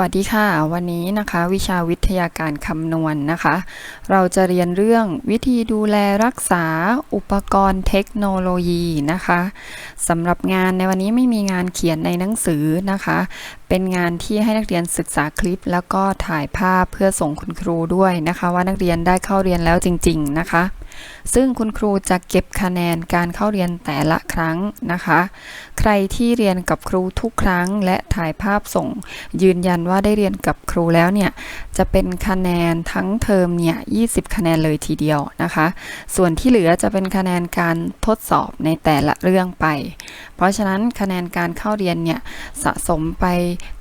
วัสดีค่ะ วันนี้นะคะวิชาวิทยาการคำนวณนะคะ เราจะเรียนเรื่องวิธีดูแลรักษาอุปกรณ์เทคโนโลยีนะคะสำหรับงานในวันนี้ไม่มีงานเขียนในหนังสือนะคะเป็นงานที่ให้นักเรียนศึกษาคลิป แล้วก็ถ่ายภาพเพื่อส่งคุณครูด้วยนะคะ ว่านักเรียนได้เข้าเรียนแล้วจริง ๆนะคะ ซึ่งคุณครูจะเก็บคะแนนการเข้าเรียนแต่ละครั้งนะคะ ใครที่เรียนกับครูทุกครั้ง และถ่ายภาพส่ง ยืนยันว่าได้เรียนกับครูแล้วเนี่ยจะเป็นคะแนนทั้งเทอมเนี่ย20 คะแนนเลยทีเดียวนะคะ ส่วนที่เหลือจะเป็นคะแนนการทดสอบในแต่ละเรื่องไป เพราะฉะนั้นคะแนนการเข้าเรียนเนี่ยสะสมไป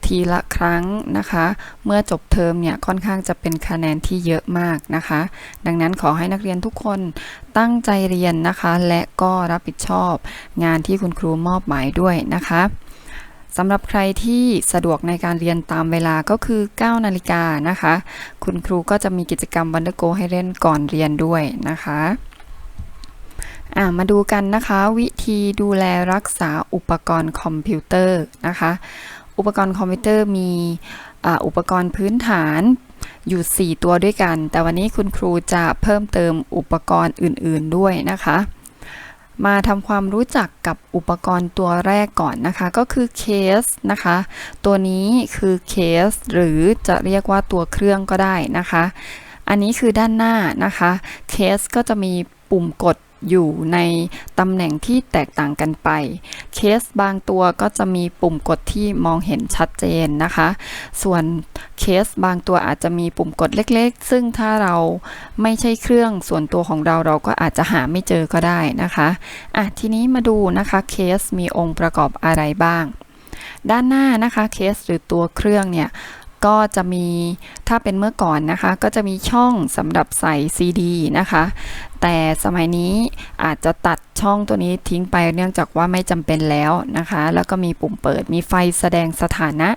ทีละครั้งนะคะ เมื่อจบเทอมเนี่ยค่อนข้างจะเป็นคะแนนที่เยอะมากนะคะ ดังนั้นขอให้นักเรียนทุกคนตั้งใจเรียนนะคะ และก็รับผิดชอบงานที่คุณครูมอบหมายด้วยนะคะสำหรับใครที่สะดวกในการเรียนตามเวลาก็คือ 9 นาฬิกานะคะ คุณครูก็จะมีกิจกรรมวันเดอร์โกให้เล่นก่อนเรียนด้วยนะคะมาดูกันนะคะ วิธีดูแลรักษาอุปกรณ์คอมพิวเตอร์นะคะ อุปกรณ์คอมพิวเตอร์มีอุปกรณ์พื้นฐานอยู่ 4 ตัวด้วยกัน แต่วันนี้คุณครูจะเพิ่มเติมอุปกรณ์อื่น ๆด้วยนะคะ มาทำความรู้จักกับอุปกรณ์ตัวแรกก่อนนะคะ ก็คือเคสนะคะ ตัวนี้คือเคสหรือจะเรียกว่าตัวเครื่องก็ได้นะคะ อันนี้คือด้านหน้านะคะ เคสก็จะมีปุ่มกด อยู่ในตำแหน่งที่แตกต่างกันไป เคสบางตัวก็จะมีปุ่มกดที่มองเห็นชัดเจนนะคะ ส่วนเคสบางตัวอาจจะมีปุ่มกดเล็กๆ ซึ่งถ้าเราไม่ใช่เครื่องส่วนตัวของเราเราก็อาจจะหาไม่เจอก็ได้นะคะอะทีนี้มาดูนะคะเคสมีองค์ประกอบอะไรบ้าง ด้านหน้านะคะเคสหรือตัวเครื่องเนี่ย ก็จะมีถ้าเป็นเมื่อก่อนนะคะ ก็จะมีช่องสำหรับใส่ซีดีนะคะ แต่สมัยนี้อาจจะตัดช่องตัวนี้ทิ้งไปเนื่องจากว่าไม่จำเป็นแล้วนะคะ แล้วก็มีปุ่มเปิดมีไฟแสดงสถานะ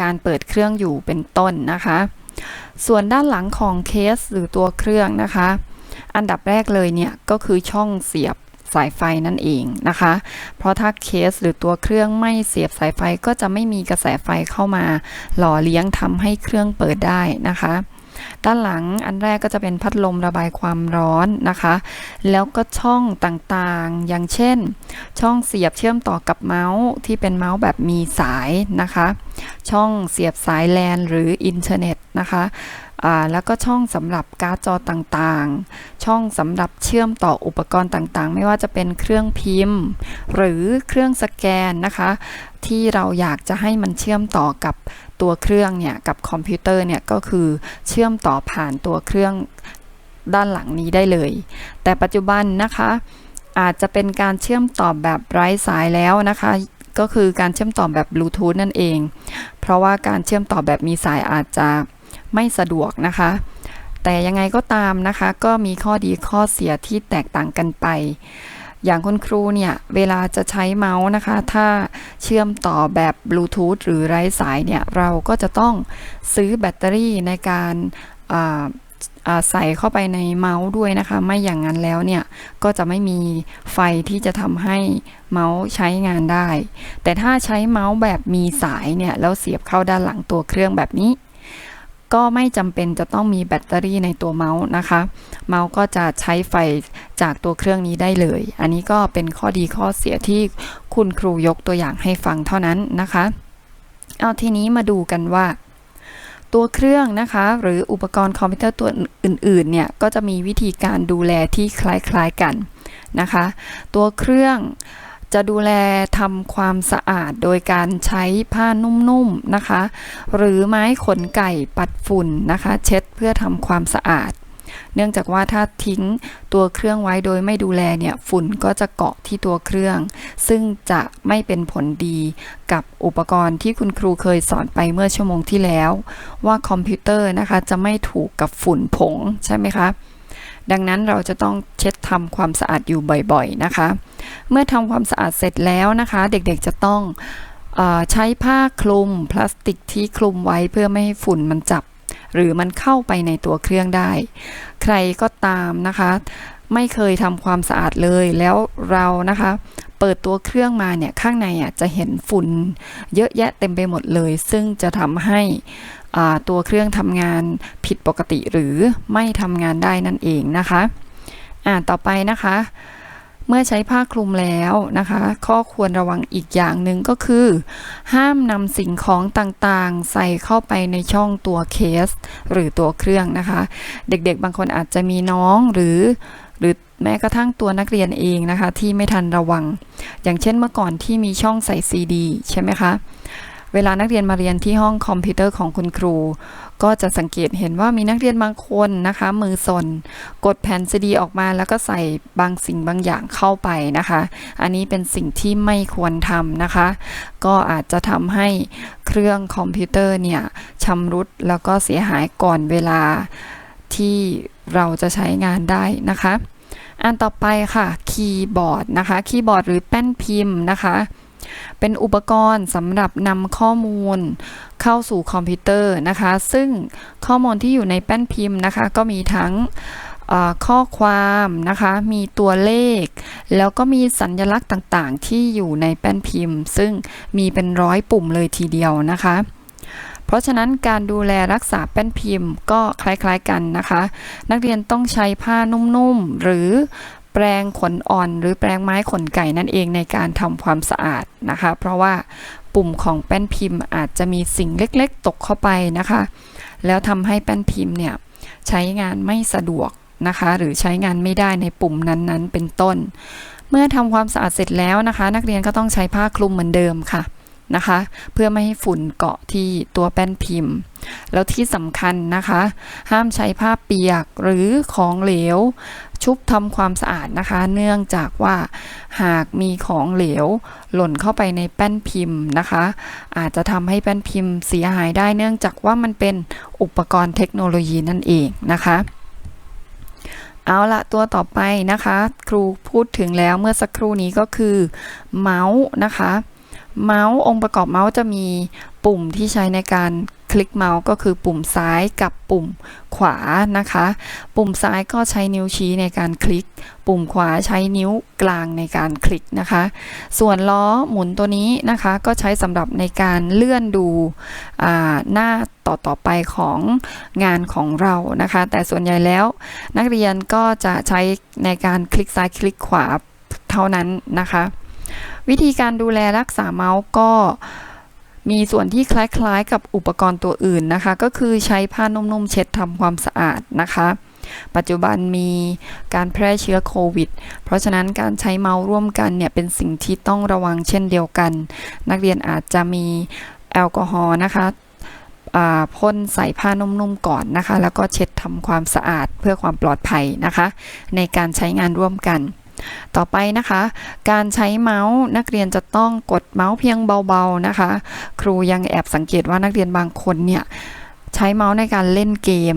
การเปิดเครื่องอยู่เป็นต้นนะคะ ส่วนด้านหลังของเคสหรือตัวเครื่องนะคะ อันดับแรกเลยเนี่ยก็คือช่องเสียบ สายไฟนั่นเองนะคะ เพราะถ้าเคสหรือตัวเครื่องไม่เสียบสายไฟก็จะไม่มีกระแสไฟเข้ามา หล่อเลี้ยงทำให้เครื่องเปิดได้นะคะด้านหลังอันแรกก็จะเป็นพัดลมระบายความร้อนนะคะ แล้วก็ช่องต่างๆ อย่างเช่น ช่องเสียบเชื่อมต่อกับเมาส์ที่เป็นเมาส์แบบมีสายนะคะ ช่องเสียบสายแลนหรืออินเทอร์เน็ตนะคะ แล้วก็ช่องสำหรับการ์ดจอต่างๆ ช่องสำหรับเชื่อมต่ออุปกรณ์ต่างๆ ไม่ว่าจะเป็นเครื่องพิมพ์ หรือเครื่องสแกนนะคะ ที่เราอยากจะให้มันเชื่อมต่อกับตัวเครื่องเนี่ย กับคอมพิวเตอร์เนี่ย ก็คือเชื่อมต่อผ่านตัวเครื่องด้านหลังนี้ได้เลย แต่ปัจจุบันนะคะ อาจจะเป็นการเชื่อมต่อแบบไร้สายแล้วนะคะก็คือการเชื่อมต่อแบบบลูทูธนั่นเอง เพราะว่าการเชื่อมต่อแบบมีสายอาจจะ ไม่สะดวกนะคะ แต่ยังไงก็ตามนะคะ ก็มีข้อดีข้อเสียที่แตกต่างกันไป อย่างคุณครูเนี่ย เวลาจะใช้เมาส์นะคะ ถ้าเชื่อมต่อแบบบลูทูธหรือไร้สายเนี่ย เราก็จะต้องซื้อแบตเตอรี่ในการใส่เข้าไปในเมาส์ด้วยนะคะ ไม่อย่างนั้นแล้วเนี่ย ก็จะไม่มีไฟที่จะทำให้เมาส์ใช้งานได้ แต่ถ้าใช้เมาส์แบบมีสายเนี่ย แล้วเสียบเข้าด้านหลังตัวเครื่องแบบนี้ ก็ไม่จำเป็นจะต้องมีแบตเตอรี่ในตัวเมาส์นะคะ เมาส์ก็จะใช้ไฟจากตัวเครื่องนี้ได้เลย อันนี้ก็เป็นข้อดีข้อเสียที่คุณครูยกตัวอย่างให้ฟังเท่านั้นนะคะ เอาทีนี้มาดูกันว่าตัวเครื่องนะคะ หรืออุปกรณ์คอมพิวเตอร์ตัวอื่นๆเนี่ยก็จะมีวิธีการดูแลที่คล้ายๆกันนะคะ ตัวเครื่อง จะดูแลทำความสะอาดโดยการใช้ผ้านุ่มๆนะคะ หรือไม้ขนไก่ปัดฝุ่นนะคะ เช็ดเพื่อทำความสะอาด เนื่องจากว่าถ้าทิ้งตัวเครื่องไว้โดยไม่ดูแลเนี่ยฝุ่นก็จะเกาะที่ตัวเครื่อง ซึ่งจะไม่เป็นผลดีกับอุปกรณ์ที่คุณครูเคยสอนไปเมื่อชั่วโมงที่แล้ว ว่าคอมพิวเตอร์นะคะจะไม่ถูกกับฝุ่นผงใช่ไหมคะ ดังนั้นเราจะต้องเช็ดทำความสะอาดอยู่บ่อยๆนะคะ เมื่อทำความสะอาดเสร็จแล้วนะคะ เด็กๆจะต้องอใช้ผ้าคลุมพลาสติกที่คลุมไว้เพื่อไม่ให้ฝุ่นมันจับ หรือมันเข้าไปในตัวเครื่องได้ ใครก็ตามนะคะ ไม่เคยทำความสะอาดเลยแล้วเรานะคะ เปิดตัวเครื่องมาเนี่ยข้างในอะจะเห็นฝุ่นเยอะแยะเต็มไปหมดเลย ซึ่งจะทำให้ ตัวเครื่องทำงานผิดปกติหรือไม่ทำงานได้นั่นเองนะคะอ่าต่อไปนะคะ เมื่อใช้ผ้าคลุมแล้วนะคะ ข้อควรระวังอีกอย่างหนึ่งก็คือ ห้ามนำสิ่งของต่างๆ ใส่เข้าไปในช่องตัวเคส หรือตัวเครื่องนะคะ เด็กๆ บางคนอาจจะมีน้องหรือหรือแม้กระทั่งตัวนักเรียนเองนะคะ ที่ไม่ทันระวัง อย่างเช่นเมื่อก่อนที่มีช่องใส่ซีดีใช่ไหมคะ เวลานักเรียนมาเรียนที่ห้องคอมพิวเตอร์ของคุณครู ก็จะสังเกตเห็นว่ามีนักเรียนบางคนนะคะ มือสนกดแผ่นซีดีออกมาแล้วก็ใส่บางสิ่งบางอย่างเข้าไปนะคะ อันนี้เป็นสิ่งที่ไม่ควรทำนะคะ ก็อาจจะทำให้เครื่องคอมพิวเตอร์เนี่ยชำรุดแล้วก็เสียหายก่อนเวลาที่เราจะใช้งานได้นะคะ อันต่อไปค่ะ คีย์บอร์ดนะคะ คีย์บอร์ดหรือแป้นพิมพ์นะคะ เป็นอุปกรณ์สำหรับนำข้อมูลเข้าสู่คอมพิวเตอร์นะคะ ซึ่งข้อมูลที่อยู่ในแป้นพิมพ์นะคะ ก็มีทั้งข้อความนะคะ มีตัวเลข แล้วก็มีสัญลักษณ์ต่างๆ ที่อยู่ในแป้นพิมพ์ ซึ่งมีเป็นร้อยปุ่มเลยทีเดียวนะคะ เพราะฉะนั้นการดูแลรักษาแป้นพิมพ์ก็คล้ายๆกันนะคะ นักเรียนต้องใช้ผ้านุ่มๆ หรือ ปรงขนอ่อน หรือแปรงไม้ขนไก่นั่นเองในการทำความสะอาดนะคะ เพราะว่าปุ่มของแป้นพิมพ์อาจจะมีสิ่งเล็กๆ ตกเข้าไปนะคะ แล้วทำให้แป้นพิมพ์เนี่ยใช้งานไม่สะดวกนะคะ หรือใช้งานไม่ได้ในปุ่มนั้นๆ เป็นต้น เมื่อทำความสะอาดเสร็จแล้วนะคะ นักเรียนก็ต้องใช้ผ้าคลุมเหมือนเดิมค่ะนะคะ เพื่อไม่ให้ฝุ่นเกาะที่ตัวแป้นพิมพ์ แล้วที่สำคัญนะคะ ห้ามใช้ผ้าเปียกหรือของเหลว ชุบทำความสะอาดนะคะ เนื่องจากว่าหากมีของเหลวหล่นเข้าไปในแป้นพิมพ์นะคะ อาจจะทำให้แป้นพิมพ์เสียหายได้เนื่องจากว่ามันเป็นอุปกรณ์เทคโนโลยีนั่นเองนะคะเอาละตัวต่อไปนะคะ ครูพูดถึงแล้วเมื่อสักครู่นี้ก็คือเมาส์นะคะ เมาส์องค์ประกอบเมาส์จะมีปุ่มที่ใช้ในการ คลิกเมาส์ก็คือปุ่มซ้ายกับปุ่มขวานะคะ ปุ่มซ้ายก็ใช้นิ้วชี้ในการคลิก ปุ่มขวาใช้นิ้วกลางในการคลิกนะคะ ส่วนล้อหมุนตัวนี้นะคะก็ใช้สำหรับในการเลื่อนดูหน้าต่อต่อไปของงานของเรานะคะ แต่ส่วนใหญ่แล้วนักเรียนก็จะใช้ในการคลิกซ้ายคลิกขวาเท่านั้นนะคะ วิธีการดูแลรักษาเมาส์ก็ มีส่วนที่คล้ายๆ กับอุปกรณ์ตัวอื่นนะคะ ก็คือใช้ผ้านุ่มๆเช็ดทำความสะอาดนะคะ ปัจจุบันมีการแพร่เชื้อโควิด เพราะฉะนั้นการใช้เมาส์ร่วมกันเนี่ยเป็นสิ่งที่ต้องระวังเช่นเดียวกัน นักเรียนอาจจะมีแอลกอฮอล์นะคะพ่นใส่ผ้านุ่มๆก่อนนะคะ แล้วก็เช็ดทำความสะอาดเพื่อความปลอดภัยนะคะ ในการใช้งานร่วมกัน ต่อไปนะคะ การใช้เมาส์นักเรียนจะต้องกดเมาส์เพียงเบาๆนะคะ ครูยังแอบสังเกตว่านักเรียนบางคนเนี่ยใช้เมาส์ในการเล่นเกม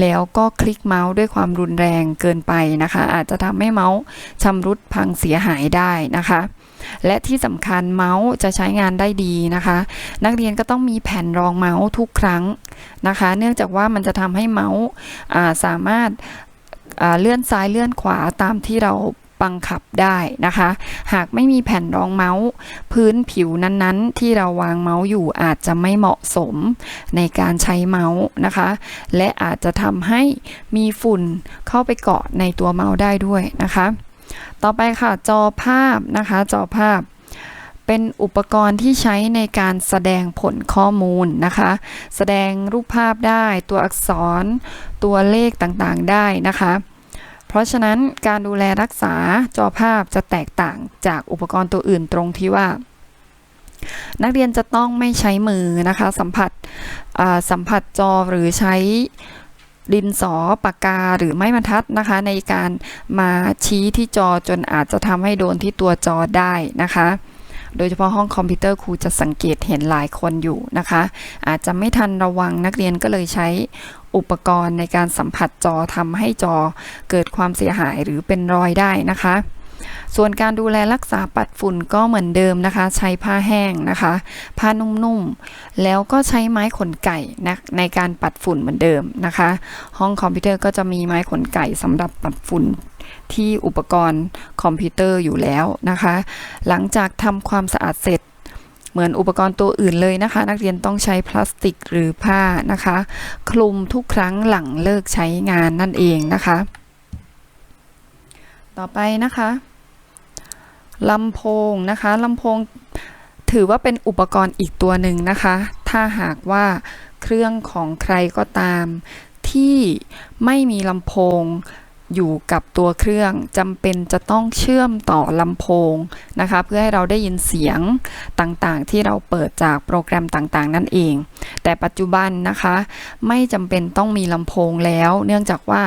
แล้วก็คลิกเมาส์ด้วยความรุนแรงเกินไปนะคะ อาจจะทำให้เมาส์ชำรุดพังเสียหายได้นะคะและที่สำคัญเมาส์จะใช้งานได้ดีนะคะ นักเรียนก็ต้องมีแผ่นรองเมาส์ทุกครั้งนะคะ เนื่องจากว่ามันจะทำให้เมาส์าสามารถเลื่อนซ้ายเลื่อนขวาตามที่เรา บังคับได้นะคะ หากไม่มีแผ่นรองเมาส์ พื้นผิวนั้นๆ ที่เราวางเมาส์อยู่อาจจะไม่เหมาะสมในการใช้เมาส์นะคะ และอาจจะทำให้มีฝุ่นเข้าไปเกาะในตัวเมาส์ได้ด้วยนะคะ ต่อไปค่ะจอภาพนะคะจอภาพเป็นอุปกรณ์ที่ใช้ในการแสดงผลข้อมูลนะคะ แสดงรูปภาพได้ ตัวอักษร ตัวเลขต่างๆได้นะคะ เพราะฉะนั้นการดูแลรักษาจอภาพจะแตกต่างจากอุปกรณ์ตัวอื่นตรงที่ว่า นักเรียนจะต้องไม่ใช้มือนะคะ สัมผัสสัมผัสจอหรือใช้ดินสอปากกาหรือไม้บรรทัดนะคะ ในการมาชี้ที่จอจนอาจจะทำให้โดนที่ตัวจอได้นะคะ โดยเฉพาะห้องคอมพิวเตอร์ครูจะสังเกตเห็นหลายคนอยู่นะคะ อาจจะไม่ทันระวังนักเรียนก็เลยใช้ อุปกรณ์ในการสัมผัสจอทำให้จอเกิดความเสียหายหรือเป็นรอยได้นะคะ ส่วนการดูแลรักษาปัดฝุ่นก็เหมือนเดิมนะคะ ใช้ผ้าแห้งนะคะ ผ้านุ่มๆ แล้วก็ใช้ไม้ขนไก่นะในการปัดฝุ่นเหมือนเดิมนะคะ ห้องคอมพิวเตอร์ก็จะมีไม้ขนไก่สำหรับปัดฝุ่นที่อุปกรณ์คอมพิวเตอร์อยู่แล้วนะคะ หลังจากทำความสะอาดเสร็จ เหมือนอุปกรณ์ตัวอื่นเลยนะคะ นักเรียนต้องใช้พลาสติกหรือผ้านะคะ คลุมทุกครั้งหลังเลิกใช้งานนั่นเองนะคะ ต่อไปนะคะลำโพงนะคะลำโพงถือว่าเป็นอุปกรณ์อีกตัวหนึ่งนะคะ ถ้าหากว่าเครื่องของใครก็ตามที่ไม่มีลำโพง อยู่กับตัวเครื่องจำเป็นจะต้องเชื่อมต่อลำโพงนะคะ เพื่อให้เราได้ยินเสียงต่างๆ ที่เราเปิดจากโปรแกรมต่างๆ นั่นเอง แต่ปัจจุบันนะคะ ไม่จำเป็นต้องมีลำโพงแล้ว เนื่องจากว่า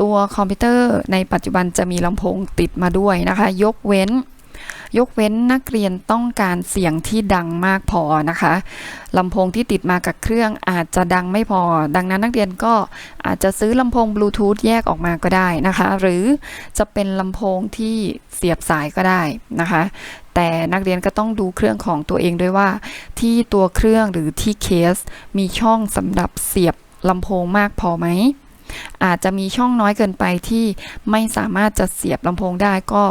ตัวคอมพิวเตอร์ในปัจจุบันจะมีลำโพงติดมาด้วยนะคะ ยกเว้น ยกเว้นนักเรียนต้องการเสียงที่ดังมากพอนะคะลำโพงที่ติดมากับเครื่องอาจจะดังไม่พอ ดังนั้นนักเรียนก็อาจจะซื้อลำโพงบลูทูธแยกออกมาก็ได้นะคะ หรือจะเป็นลำโพงที่เสียบสายก็ได้นะคะ แต่นักเรียนก็ต้องดูเครื่องของตัวเองด้วยว่า ที่ตัวเครื่องหรือที่เคสมีช่องสำหรับเสียบลำโพงมากพอไหม อาจจะมีช่องน้อยเกินไปที่ไม่สามารถจะเสียบลำโพงได้ก็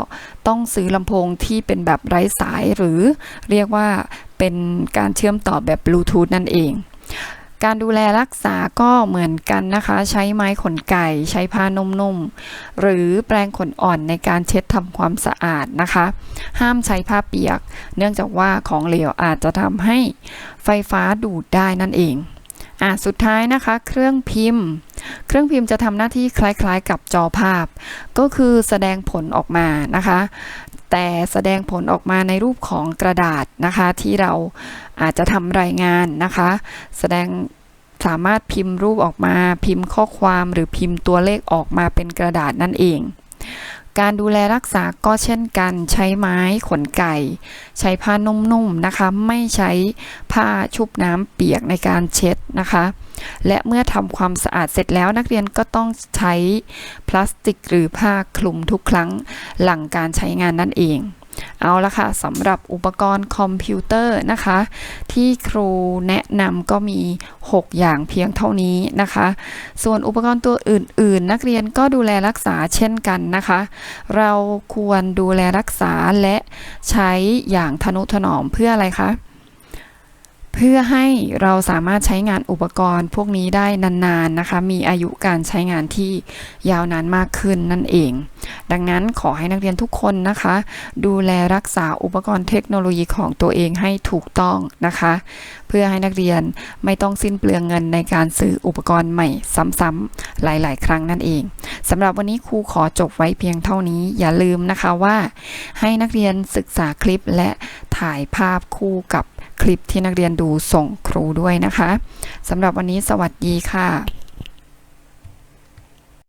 ต้องซื้อลำโพงที่เป็นแบบไร้สายหรือเรียกว่าเป็นการเชื่อมต่อแบบบลูทูธนั่นเองการดูแลรักษาก็เหมือนกันนะคะ ใช้ไม้ขนไก่ใช้ผ้านุ่มๆ หรือแปรงขนอ่อนในการเช็ดทำความสะอาดนะคะ ห้ามใช้ผ้าเปียก เนื่องจากว่าของเหลวอาจจะทำให้ไฟฟ้าดูดได้นั่นเองอะสุดท้ายนะคะ เครื่องพิมพ์ เครื่องพิมพ์จะทำหน้าที่คล้ายๆ กับจอภาพ ก็คือแสดงผลออกมานะคะ แต่แสดงผลออกมาในรูปของกระดาษนะคะ ที่เราอาจจะทำรายงานนะคะ แสดงสามารถพิมพ์รูปออกมา พิมพ์ข้อความหรือพิมพ์ตัวเลขออกมาเป็นกระดาษนั่นเอง การดูแลรักษาก็เช่นกัน ใช้ไม้ขนไก่ ใช้ผ้านุ่มๆนะคะ ไม่ใช้ผ้าชุบน้ำเปียกในการเช็ดนะคะ และเมื่อทำความสะอาดเสร็จแล้วนักเรียนก็ต้องใช้พลาสติกหรือผ้าคลุมทุกครั้งหลังการใช้งานนั่นเอง เอาละค่ะสำหรับอุปกรณ์คอมพิวเตอร์นะคะ ที่ครูแนะนำก็มี 6 อย่างเพียงเท่านี้นะคะ ส่วนอุปกรณ์ตัวอื่น ๆ นักเรียนก็ดูแลรักษาเช่นกันนะคะ เราควรดูแลรักษาและใช้อย่างทนุถนอมเพื่ออะไรคะ เพื่อให้เราสามารถใช้งานอุปกรณ์พวกนี้ได้นานๆนะคะ มีอายุการใช้งานที่ยาวนานมากขึ้นนั่นเอง ดังนั้นขอให้นักเรียนทุกคนนะคะ ดูแลรักษาอุปกรณ์เทคโนโลยีของตัวเองให้ถูกต้องนะคะ เพื่อให้นักเรียนไม่ต้องสิ้นเปลืองเงินในการซื้ออุปกรณ์ใหม่ซ้ำๆหลายๆ ครั้งนั่นเองสำหรับวันนี้ครูขอจบไว้เพียงเท่านี้อย่าลืมนะคะว่า ให้นักเรียนศึกษาคลิปและถ่ายภาพคู่กับ คลิปที่นักเรียนดูส่งครูด้วยนะคะสำหรับวันนี้สวัสดีค่ะ